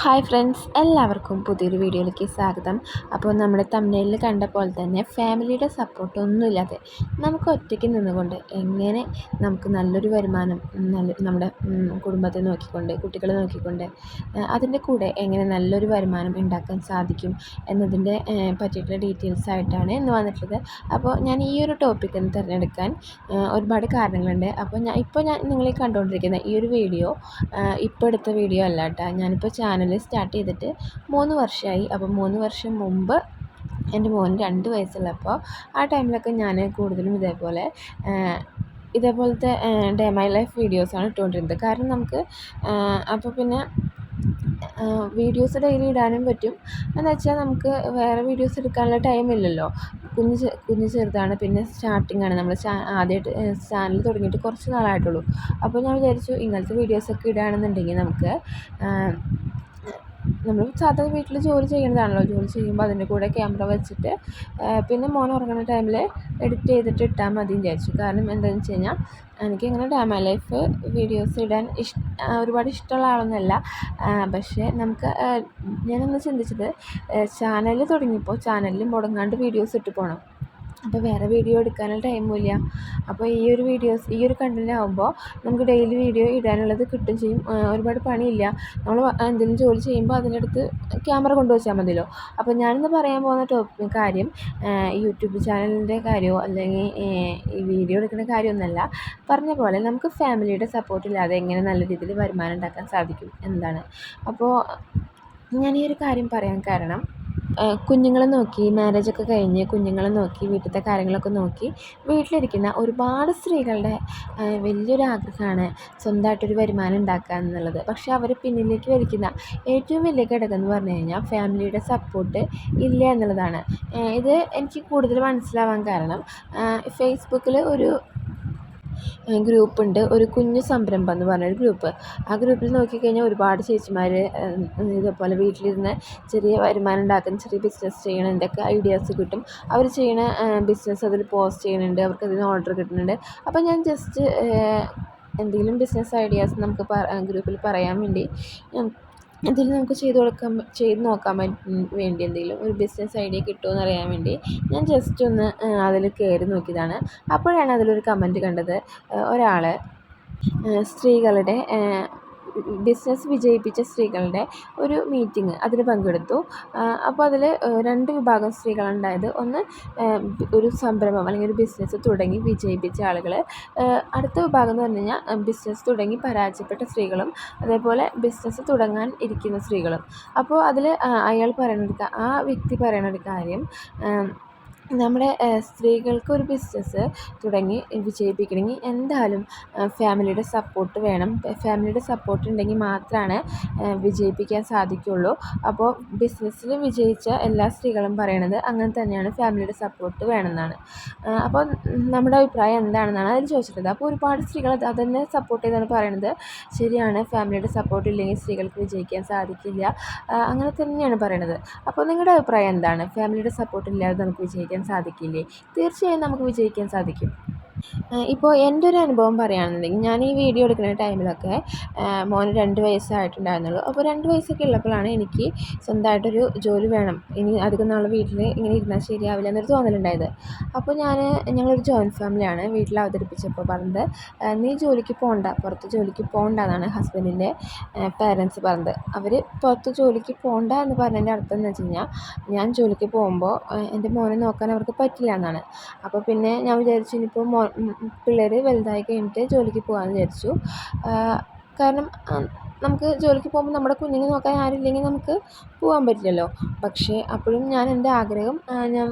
Hi friends എല്ലാവർക്കും പുതിയൊരു വീഡിയോയിലേക്ക് സ്വാഗതം. അപ്പോൾ നമ്മുടെ തമിഴിൽ കണ്ട പോലെ തന്നെ ഫാമിലിയുടെ സപ്പോർട്ട് ഒന്നുമില്ലാതെ നമുക്ക് ഒറ്റയ്ക്ക് നിന്നുകൊണ്ട് എങ്ങനെ നമുക്ക് നല്ലൊരു വരുമാനം നല്ല നമ്മുടെ കുടുംബത്തെ നോക്കിക്കൊണ്ട് കുട്ടികളെ നോക്കിക്കൊണ്ട് അതിന്റെ കൂടെ എങ്ങനെ നല്ലൊരു വരുമാനം ഉണ്ടാക്കാൻ സാധിക്കും എന്നതിന്റെ പറ്റിയിട്ടുള്ള ഡീറ്റെയിൽസ് ആയിട്ടാണ് ഇന്ന് വന്നിട്ടുള്ളത്. അപ്പോൾ ഞാൻ ഈ ഒരു ടോപ്പിക് ഒന്ന് തിരഞ്ഞെടുക്കാൻ ഒരുപാട് കാരണങ്ങളുണ്ട്. അപ്പോൾ ഞാൻ ഇപ്പോൾ ഞാൻ നിങ്ങളെ കണ്ടുകൊണ്ടിരിക്കുന്ന ഈ ഒരു വീഡിയോ ഇപ്പോൾ എടുത്ത വീഡിയോ അല്ല കേട്ടോ. ഞാനിപ്പോൾ ചാനൽ സ്റ്റാർട്ട് ചെയ്തിട്ട് മൂന്ന് വർഷമായി. അപ്പോൾ മൂന്ന് വർഷം മുമ്പ് എന്റെ മോൻ രണ്ട് വയസ്സുള്ളപ്പോൾ ആ ടൈമിലൊക്കെ ഞാൻ കൂടുതലും ഇതേപോലെ ഇതേപോലത്തെ ഡേ മൈ ലൈഫ് വീഡിയോസാണ് ഇട്ടുകൊണ്ടിരുന്നത്. കാരണം നമുക്ക് അപ്പോൾ പിന്നെ വീഡിയോസ് ഡെയിലി ഇടാനും പറ്റും. എന്ന് വെച്ചാൽ നമുക്ക് വേറെ വീഡിയോസ് എടുക്കാനുള്ള ടൈം ഇല്ലല്ലോ. കുഞ്ഞ് കുഞ്ഞ് ചെറുതാണ് പിന്നെ സ്റ്റാർട്ടിംഗ് ആണ്. നമ്മൾ ആദ്യമായിട്ട് ചാനൽ തുടങ്ങിയിട്ട് കുറച്ച് നാളായിട്ടുള്ളൂ. അപ്പോൾ ഞാൻ വിചാരിച്ചു ഇങ്ങനത്തെ വീഡിയോസൊക്കെ ഇടുകയാണെന്നുണ്ടെങ്കിൽ നമുക്ക് നമ്മൾ സാധാരണ വീട്ടിൽ ജോലി ചെയ്യുന്നതാണല്ലോ. ജോലി ചെയ്യുമ്പോൾ അതിന്റെ കൂടെ ക്യാമറ വെച്ചിട്ട് പിന്നെ മോൻ ഉറങ്ങുന്ന ടൈമിൽ എഡിറ്റ് ചെയ്തിട്ട് ഇട്ടാൽ മതി വിചാരിച്ചു. കാരണം എന്താണെന്ന് വെച്ച് കഴിഞ്ഞാൽ എനിക്കിങ്ങനെ ഡാമ ലൈഫ് വീഡിയോസ് ഇടാൻ ഇഷ് ഒരുപാട് ഇഷ്ടമുള്ള ആളൊന്നുമല്ല. പക്ഷേ നമുക്ക് ഞാനൊന്ന് ചിന്തിച്ചത് ചാനൽ തുടങ്ങിയപ്പോൾ ചാനലിൽ മുടങ്ങാണ്ട് വീഡിയോസ് ഇട്ട് പോകണം അപ്പോൾ വേറെ വീഡിയോ എടുക്കാനുള്ള ടൈമില്ല അപ്പോൾ ഈ ഒരു വീഡിയോസ് ഈ ഒരു കണ്ടന്റ് ആകുമ്പോൾ നമുക്ക് ഡെയിലി വീഡിയോ ഇടാനുള്ളത് കിട്ടും ചെയ്യും. ഒരുപാട് പണിയില്ല. നമ്മൾ എന്തെങ്കിലും ജോലി ചെയ്യുമ്പോൾ അതിനടുത്ത് ക്യാമറ കൊണ്ടുവച്ചാൽ മതിയല്ലോ. അപ്പോൾ ഞാനിന്ന് പറയാൻ പോകുന്ന ടോപ്പിക് കാര്യം യൂട്യൂബ് ചാനലിന്റെ കാര്യമോ അല്ലെങ്കിൽ ഈ വീഡിയോ എടുക്കുന്ന കാര്യമൊന്നുമല്ല പറഞ്ഞ പോലെ നമുക്ക് ഫാമിലിയുടെ സപ്പോർട്ട് ഇല്ലാതെ എങ്ങനെ നല്ല രീതിയിൽ വരുമാനം ഉണ്ടാക്കാൻ സാധിക്കും എന്താണ്? അപ്പോൾ ഞാൻ ഈ ഒരു കാര്യം പറയാൻ കാരണം കുഞ്ഞുങ്ങളെ നോക്കി മാരേജൊക്കെ കഴിഞ്ഞ് കുഞ്ഞുങ്ങളെ നോക്കി വീട്ടിലത്തെ കാര്യങ്ങളൊക്കെ നോക്കി വീട്ടിലിരിക്കുന്ന ഒരുപാട് സ്ത്രീകളുടെ വലിയൊരു ആഗ്രഹമാണ് സ്വന്തമായിട്ടൊരു വരുമാനം ഉണ്ടാക്കുക എന്നുള്ളത്. പക്ഷേ അവർ പിന്നിലേക്ക് വലിക്കുന്ന ഏറ്റവും വലിയ ഘടകം എന്ന് പറഞ്ഞു കഴിഞ്ഞാൽ ഫാമിലിയുടെ സപ്പോർട്ട് ഇല്ല എന്നുള്ളതാണ്. ഇത് എനിക്ക് കൂടുതൽ മനസ്സിലാവാൻ കാരണം ഫേസ്ബുക്കിൽ ഒരു ഗ്രൂപ്പുണ്ട്. ഒരു കുഞ്ഞു സംരംഭം എന്ന് പറഞ്ഞൊരു ഗ്രൂപ്പ്. ആ ഗ്രൂപ്പിൽ നോക്കിക്കഴിഞ്ഞാൽ ഒരുപാട് ചേച്ചിമാർ ഇതേപോലെ വീട്ടിലിരുന്ന് ചെറിയ വരുമാനം ഉണ്ടാക്കുന്ന ചെറിയ ബിസിനസ് ചെയ്യണതിന്റെയൊക്കെ ഐഡിയാസ് കിട്ടും. അവർ ചെയ്യണ ബിസിനസ് അതിൽ പോസ്റ്റ് ചെയ്യുന്നുണ്ട്. അവർക്ക് അതിന് ഓർഡർ കിട്ടുന്നുണ്ട്. അപ്പോൾ ഞാൻ ജസ്റ്റ് എന്തെങ്കിലും ബിസിനസ് ഐഡിയാസ് നമുക്ക് ഗ്രൂപ്പിൽ പറയാൻ വേണ്ടി എന്തെങ്കിലും നമുക്ക് ചെയ്ത് കൊടുക്കാൻ ചെയ്ത് നോക്കാൻ വേണ്ടി എന്തെങ്കിലും ഒരു ബിസിനസ് ഐഡിയ കിട്ടുമോ അറിയാൻ വേണ്ടി ഞാൻ ജസ്റ്റ് ഒന്ന് അതിൽ കയറി നോക്കിയതാണ്. അപ്പോഴാണ് അതിലൊരു കമന്റ് കണ്ടത്. ഒരാൾ സ്ത്രീകളുടെ ബിസിനസ് വിജയിപ്പിച്ച സ്ത്രീകളുടെ ഒരു മീറ്റിംഗ് അതിൽ പങ്കെടുത്തു. അപ്പോൾ അതിൽ രണ്ട് വിഭാഗം സ്ത്രീകളുണ്ടായത് ഒന്ന് ഒരു സംരംഭം അല്ലെങ്കിൽ ഒരു ബിസിനസ് തുടങ്ങി വിജയിപ്പിച്ച ആളുകൾ. അടുത്ത വിഭാഗം എന്ന് പറഞ്ഞു കഴിഞ്ഞാൽ ബിസിനസ് തുടങ്ങി പരാജയപ്പെട്ട സ്ത്രീകളും അതേപോലെ ബിസിനസ് തുടങ്ങാൻ ഇരിക്കുന്ന സ്ത്രീകളും. അപ്പോൾ അതിൽ അയാൾ പറയുന്നൊരു ആ വ്യക്തി പറയുന്നൊരു കാര്യം നമ്മുടെ സ്ത്രീകൾക്ക് ഒരു ബിസിനസ് തുടങ്ങി വിജയിപ്പിക്കണമെങ്കിൽ എന്തായാലും ഫാമിലിയുടെ സപ്പോർട്ട് വേണം. ഫാമിലിയുടെ സപ്പോർട്ട് ഉണ്ടെങ്കിൽ മാത്രമാണ് വിജയിപ്പിക്കാൻ സാധിക്കുകയുള്ളൂ അപ്പോൾ ബിസിനസ്സിൽ വിജയിച്ച എല്ലാ സ്ത്രീകളും പറയണത് അങ്ങനെ തന്നെയാണ് ഫാമിലിയുടെ സപ്പോർട്ട് വേണമെന്നാണ്. അപ്പോൾ നമ്മുടെ അഭിപ്രായം എന്താണെന്നാണ് അതിൽ ചോദിച്ചിട്ടുള്ളത്. അപ്പോൾ ഒരുപാട് സ്ത്രീകൾ അതന്നെ സപ്പോർട്ട് ചെയ്താണ് പറയണത്. ശരിയാണ് ഫാമിലിയുടെ സപ്പോർട്ട് ഇല്ലെങ്കിൽ സ്ത്രീകൾക്ക് വിജയിക്കാൻ സാധിക്കില്ല. അങ്ങനെ തന്നെയാണ് പറയണത്. അപ്പോൾ നിങ്ങളുടെ അഭിപ്രായം എന്താണ്? ഫാമിലിയുടെ സപ്പോർട്ട് ഇല്ലാതെ നമുക്ക് വിജയിക്കാൻ വിജയിക്കാൻ സാധിക്കില്ലേ? തീർച്ചയായും നമുക്ക് വിജയിക്കാൻ സാധിക്കും. ഇപ്പോൾ എന്റെ ഒരു അനുഭവം പറയുകയാണെന്നുണ്ടെങ്കിൽ ഞാൻ ഈ വീഡിയോ എടുക്കുന്ന ടൈമിലൊക്കെ മോന് രണ്ട് വയസ്സായിട്ടുണ്ടായിരുന്നുള്ളൂ. അപ്പോൾ രണ്ട് വയസ്സൊക്കെ ഉള്ളപ്പോഴാണ് എനിക്ക് സ്വന്തമായിട്ടൊരു ജോലി വേണം. ഇനി അധികം നാൾ വീട്ടിൽ ഇങ്ങനെ ഇരുന്നാൽ ശരിയാവില്ല എന്നൊരു തോന്നലുണ്ടായത്. അപ്പോൾ ഞാൻ ഞങ്ങളൊരു ജോയിന്റ് ഫാമിലിയാണ് വീട്ടിൽ അവതരിപ്പിച്ചപ്പോൾ പറഞ്ഞത് നീ ജോലിക്ക് പോകണ്ട പുറത്ത് ജോലിക്ക് പോകണ്ട എന്നാണ് ഹസ്ബൻഡിന്റെ പേരൻസ് പറഞ്ഞത്. അവർ പുറത്ത് ജോലിക്ക് പോകണ്ട എന്ന് പറഞ്ഞതിന്റെ അർത്ഥം എന്ന് വെച്ച് കഴിഞ്ഞാൽ ഞാൻ ജോലിക്ക് പോകുമ്പോൾ എന്റെ മോനെ നോക്കാൻ അവർക്ക് പറ്റില്ല എന്നാണ്. അപ്പോൾ പിന്നെ ഞാൻ വിചാരിച്ചു ഇനിയിപ്പോൾ മോ പിള്ളേർ വലുതായി കഴിഞ്ഞിട്ട് ജോലിക്ക് പോകാമെന്ന് വിചാരിച്ചു. കാരണം നമുക്ക് ജോലിക്ക് പോകുമ്പോൾ നമ്മുടെ കുഞ്ഞിനെ നോക്കാൻ ആരുമില്ലെങ്കിൽ നമുക്ക് പോകാൻ പറ്റില്ലല്ലോ. പക്ഷേ അപ്പോഴും ഞാൻ എന്റെ ആഗ്രഹം ഞാൻ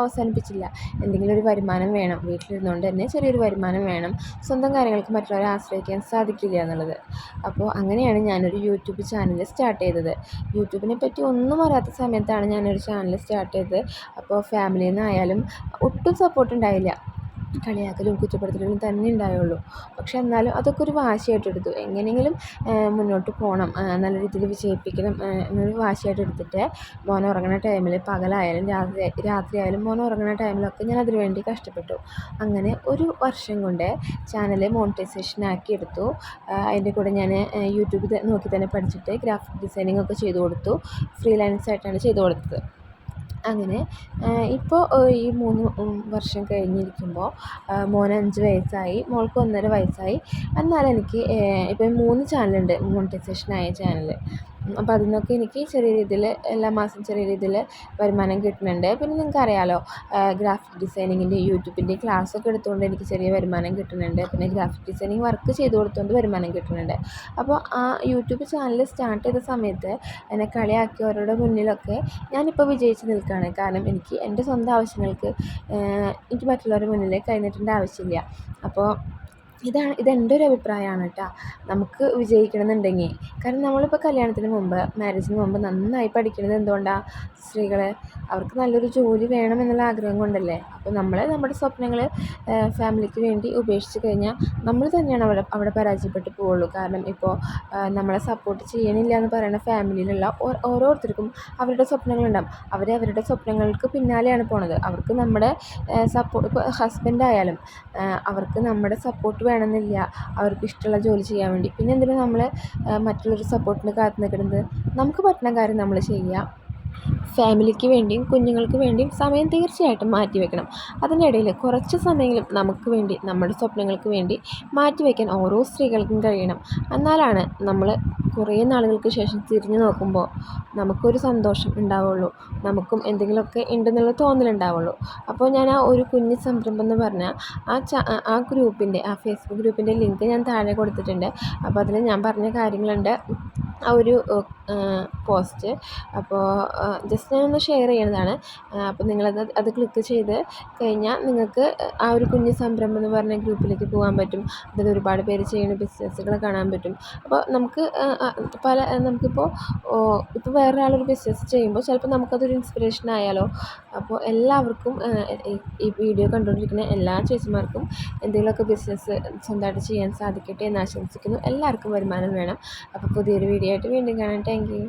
അവസാനിപ്പിച്ചില്ല. എന്തെങ്കിലും ഒരു വരുമാനം വേണം. വീട്ടിലിരുന്നുകൊണ്ട് തന്നെ ചെറിയൊരു വരുമാനം വേണം. സ്വന്തം കാര്യങ്ങൾക്ക് മറ്റുള്ളവരെ ആശ്രയിക്കാൻ സാധിക്കില്ല എന്നുള്ളത്. അപ്പോൾ അങ്ങനെയാണ് ഞാനൊരു യൂട്യൂബ് ചാനൽ സ്റ്റാർട്ട് ചെയ്തത്. യൂട്യൂബിനെ പറ്റി ഒന്നും അറിയാത്ത സമയത്താണ് ഞാനൊരു ചാനൽ സ്റ്റാർട്ട് ചെയ്തത്. അപ്പോൾ ഫാമിലിയിൽ നിന്നായാലും ഒട്ടും സപ്പോർട്ട് ഉണ്ടായില്ല. കളിയാക്കലും കുറ്റപ്പെടുത്തലുകളും തന്നെ ഉണ്ടായുള്ളൂ. പക്ഷേ എന്നാലും അതൊക്കെ ഒരു വാശിയായിട്ട് എടുത്തു. എങ്ങനെയെങ്കിലും മുന്നോട്ട് പോകണം നല്ല രീതിയിൽ വിജയിപ്പിക്കണം എന്നൊരു വാശിയായിട്ട് എടുത്തിട്ട് മോൻ ഉറങ്ങുന്ന ടൈമിൽ പകലായാലും രാത്രി രാത്രിയായാലും മോൻ ഉറങ്ങുന്ന ടൈമിലൊക്കെ ഞാൻ അതിന് വേണ്ടി കഷ്ടപ്പെട്ടു. അങ്ങനെ ഒരു വർഷം കൊണ്ട് ചാനൽ മോണിറ്റൈസേഷൻ ആക്കി എടുത്തു. അതിന്റെ കൂടെ ഞാൻ യൂട്യൂബിൽ നോക്കി തന്നെ പഠിച്ചിട്ട് ഗ്രാഫിക് ഡിസൈനിങ് ഒക്കെ ചെയ്തു കൊടുത്തു. ഫ്രീലാൻസ് ആയിട്ടാണ് ചെയ്തു കൊടുത്തത്. അങ്ങനെ ഇപ്പോൾ ഈ മൂന്ന് വർഷം കഴിഞ്ഞിരിക്കുമ്പോൾ മോന് അഞ്ച് വയസ്സായി മോൾക്ക് ഒന്നര വയസ്സായി. എന്നാലും എനിക്ക് ഇപ്പം മൂന്ന് ചാനലുണ്ട് മോണിറ്റൈസേഷനായ ചാനൽ അപ്പോൾ അതിൽ നിന്നൊക്കെ എനിക്ക് ചെറിയ രീതിയിൽ എല്ലാ മാസം ചെറിയ രീതിയിൽ വരുമാനം കിട്ടുന്നുണ്ട്. പിന്നെ നിങ്ങൾക്ക് അറിയാമല്ലോ ഗ്രാഫിക് ഡിസൈനിങ്ങിന്റെ യൂട്യൂബിന്റെ ക്ലാസ്സൊക്കെ എടുത്തുകൊണ്ട് എനിക്ക് ചെറിയ വരുമാനം കിട്ടുന്നുണ്ട്. പിന്നെ ഗ്രാഫിക് ഡിസൈനിങ് വർക്ക് ചെയ്ത് കൊടുത്തുകൊണ്ട് വരുമാനം കിട്ടുന്നുണ്ട്. അപ്പോൾ ആ യൂട്യൂബ് ചാനൽ സ്റ്റാർട്ട് ചെയ്ത സമയത്ത് എന്നെ കളിയാക്കിയവരുടെ മുന്നിലൊക്കെ ഞാനിപ്പോൾ വിജയിച്ച് നിൽക്കുകയാണ്. കാരണം എനിക്ക് എന്റെ സ്വന്തം ആവശ്യങ്ങൾക്ക് എനിക്ക് മറ്റുള്ളവരുടെ മുന്നിൽ കഴിഞ്ഞിട്ടുണ്ട് ആവശ്യമില്ല. അപ്പോൾ ഇതാണ് ഇതെന്റെ ഒരു അഭിപ്രായമാണ് കേട്ടോ നമുക്ക് വിജയിക്കണമെന്നുണ്ടെങ്കിൽ കാരണം നമ്മളിപ്പോൾ കല്യാണത്തിന് മുമ്പ് മാരേജിന് മുമ്പ് നന്നായി പഠിക്കുന്നത് എന്തുകൊണ്ടാണ് സ്ത്രീകളെ അവർക്ക് നല്ലൊരു ജോലി വേണം എന്നുള്ള ആഗ്രഹം കൊണ്ടല്ലേ? അപ്പോൾ നമ്മൾ നമ്മുടെ സ്വപ്നങ്ങൾ ഫാമിലിക്ക് വേണ്ടി ഉപേക്ഷിച്ച് കഴിഞ്ഞാൽ നമ്മൾ തന്നെയാണ് അവിടെ അവിടെ പരാജയപ്പെട്ട് പോവുള്ളൂ. കാരണം ഇപ്പോൾ നമ്മളെ സപ്പോർട്ട് ചെയ്യണില്ല എന്ന് പറയുന്ന ഫാമിലിയിലുള്ള ഓരോരുത്തർക്കും അവരുടെ സ്വപ്നങ്ങളുണ്ടാകും അവരെ അവരുടെ സ്വപ്നങ്ങൾക്ക് പിന്നാലെയാണ് പോണത്. അവർക്ക് നമ്മുടെ സപ്പോർട്ട് ഇപ്പോൾ ഹസ്ബൻഡായാലും അവർക്ക് നമ്മുടെ സപ്പോർട്ട് വേണമെന്നില്ല. അവർക്ക് ഇഷ്ടമുള്ള ജോലി ചെയ്യാൻ വേണ്ടി. പിന്നെ എന്തിനാണ് നമ്മൾ മറ്റുള്ളവരുടെ സപ്പോർട്ടിന് കാത്തു നിൽക്കുന്നത്? നമുക്ക് പറ്റുന്ന കാര്യം നമ്മൾ ചെയ്യുക ഫാമിലിക്ക് വേണ്ടിയും കുഞ്ഞുങ്ങൾക്ക് വേണ്ടിയും സമയം തീർച്ചയായിട്ടും മാറ്റി വെക്കണം. അതിനിടയിൽ കുറച്ച് സമയമെങ്കിലും നമുക്ക് വേണ്ടി നമ്മുടെ സ്വപ്നങ്ങൾക്ക് വേണ്ടി മാറ്റി വയ്ക്കാൻ ഓരോ സ്ത്രീകൾക്കും കഴിയണം. എന്നാലാണ് നമ്മൾ കുറേ നാളുകൾക്ക് ശേഷം തിരിഞ്ഞു നോക്കുമ്പോൾ നമുക്കൊരു സന്തോഷം ഉണ്ടാവുള്ളൂ. നമുക്കും എന്തെങ്കിലുമൊക്കെ ഉണ്ടെന്നുള്ള തോന്നലുണ്ടാവുള്ളൂ അപ്പോൾ ഞാൻ ആ ഒരു കുഞ്ഞ് സംരംഭം എന്ന് പറഞ്ഞാൽ ആ ച ആ ഗ്രൂപ്പിന്റെ ആ ഫേസ്ബുക്ക് ഗ്രൂപ്പിന്റെ ലിങ്ക് ഞാൻ താഴെ കൊടുത്തിട്ടുണ്ട്. അപ്പോൾ അതിൽ ഞാൻ പറഞ്ഞ കാര്യങ്ങളുണ്ട്. ആ ഒരു പോസ്റ്റ്. അപ്പോൾ ജസ്റ്റ് ഞാനൊന്ന് ഷെയർ ചെയ്യുന്നതാണ്. അപ്പോൾ നിങ്ങളത് അത് ക്ലിക്ക് ചെയ്ത് കഴിഞ്ഞാൽ നിങ്ങൾക്ക് ആ ഒരു കുഞ്ഞ് സംരംഭം എന്ന് പറഞ്ഞ ഗ്രൂപ്പിലേക്ക് പോകാൻ പറ്റും. അതിൽ ഒരുപാട് പേര് ചെയ്യുന്ന ബിസിനസ്സുകൾ കാണാൻ പറ്റും. അപ്പോൾ നമുക്ക് പല നമുക്കിപ്പോൾ ഇപ്പോൾ വേറൊരാളൊരു ബിസിനസ് ചെയ്യുമ്പോൾ ചിലപ്പോൾ നമുക്കതൊരു ഇൻസ്പിറേഷൻ ആയാലോ? അപ്പോൾ എല്ലാവർക്കും ഈ വീഡിയോ കണ്ടുകൊണ്ടിരിക്കുന്ന എല്ലാ ചേച്ചിമാർക്കും എന്തെങ്കിലുമൊക്കെ ബിസിനസ് സ്വന്തമായിട്ട് ചെയ്യാൻ സാധിക്കട്ടെ എന്ന് ആശംസിക്കുന്നു. എല്ലാവർക്കും വരുമാനം വേണം. അപ്പോൾ പുതിയൊരു വീഡിയോ ആയിട്ട് വീണ്ടും കാണാം. Thank you